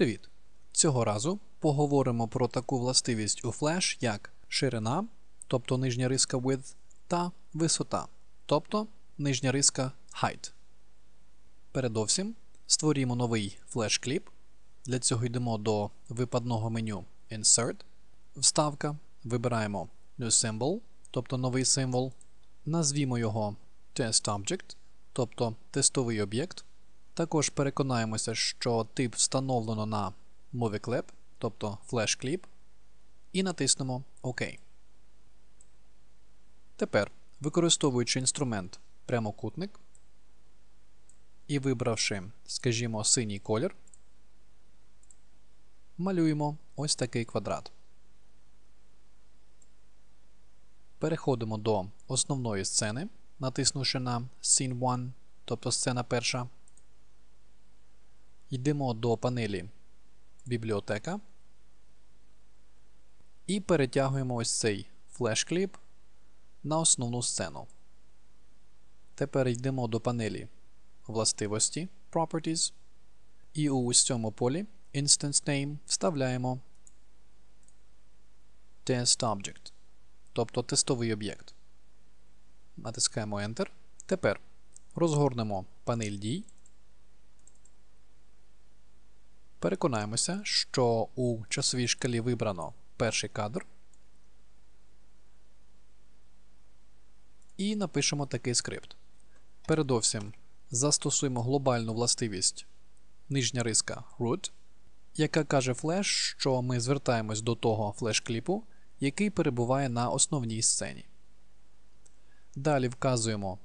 Привіт! Цього разу поговоримо про таку властивість у Flash, як ширина, тобто нижня риска width, та висота, тобто нижня риска height. Передовсім створюємо новий Flash кліп. Для цього йдемо до випадного меню Insert, Вставка, вибираємо New Symbol, тобто новий символ. Назвімо його Test Object, тобто тестовий об'єкт. Також переконаємося, що тип встановлено на Movie Clip, тобто Flash Clip, і натиснемо ОК. Тепер, використовуючи інструмент прямокутник і вибравши, скажімо, синій колір, малюємо ось такий квадрат. Переходимо до основної сцени, натиснувши на Scene 1, тобто сцена перша. Йдемо до панелі Бібліотека і перетягуємо ось цей флеш-кліп на основну сцену. Тепер йдемо до панелі Властивості Properties і у ось цьому полі Instance Name вставляємо Test Object, тобто тестовий об'єкт. Натискаємо Enter. Тепер розгорнемо панель дій. Переконаємося, що у часовій шкалі вибрано перший кадр. І напишемо такий скрипт. Передовсім застосуємо глобальну властивість нижня риска root, яка каже Flash, що ми звертаємось до того флеш-кліпу, який перебуває на основній сцені. Далі вказуємо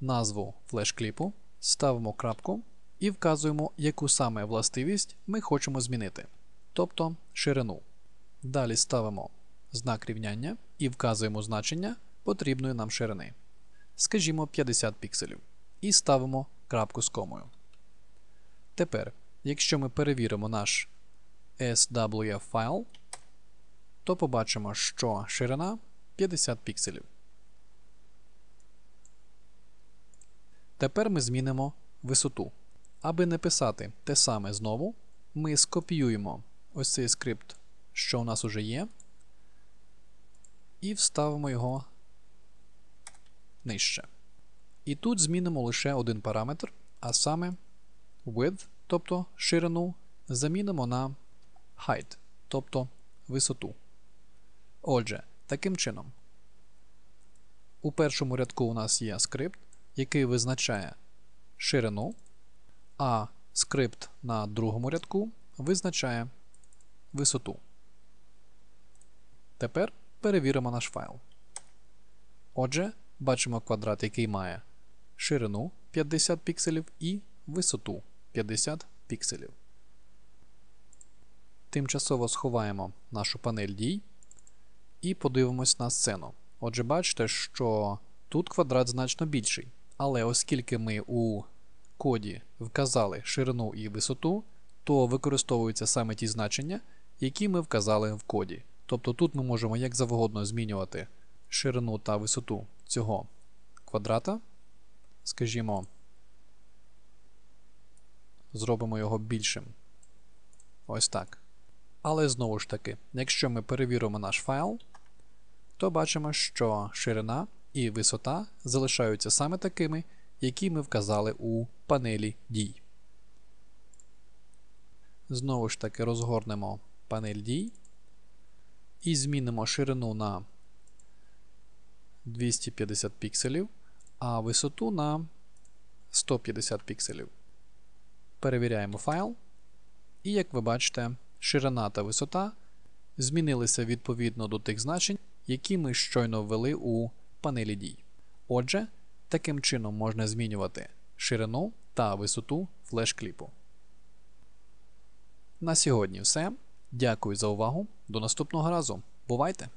назву флеш-кліпу, ставимо крапку і вказуємо, яку саме властивість ми хочемо змінити, тобто ширину. Далі ставимо знак рівняння і вказуємо значення потрібної нам ширини. Скажімо 50 пікселів. І ставимо крапку з комою. Тепер, якщо ми перевіримо наш SWF файл, то побачимо, що ширина 50 пікселів. Тепер ми змінимо висоту. Аби не писати те саме знову, ми скопіюємо ось цей скрипт, що у нас уже є, і вставимо його нижче. І тут змінимо лише один параметр, а саме width, тобто ширину, замінимо на height, тобто висоту. Отже, таким чином, у першому рядку у нас є скрипт, який визначає ширину а скрипт на другому рядку визначає висоту. Тепер перевіримо наш файл. Отже, бачимо квадрат, який має ширину 50 пікселів і висоту 50 пікселів. Тимчасово сховаємо нашу панель дій і подивимось на сцену. Отже, бачите, що тут квадрат значно більший. Але оскільки ми у коді вказали ширину і висоту, то використовуються саме ті значення, які ми вказали в коді. Тобто тут ми можемо як завгодно змінювати ширину та висоту цього квадрата. Скажімо, зробимо його більшим. Ось так. Але знову ж таки, якщо ми перевіримо наш файл, то бачимо, що ширина і висота залишаються саме такими, які ми вказали у панелі дій. Знову ж таки розгорнемо панель дій і змінимо ширину на 250 пікселів, а висоту на 150 пікселів. Перевіряємо файл. І, як ви бачите, ширина та висота змінилися відповідно до тих значень, які ми щойно ввели у панелі дій. Отже, таким чином можна змінювати ширину та висоту флеш-кліпу. На сьогодні все. Дякую за увагу. До наступного разу. Бувайте!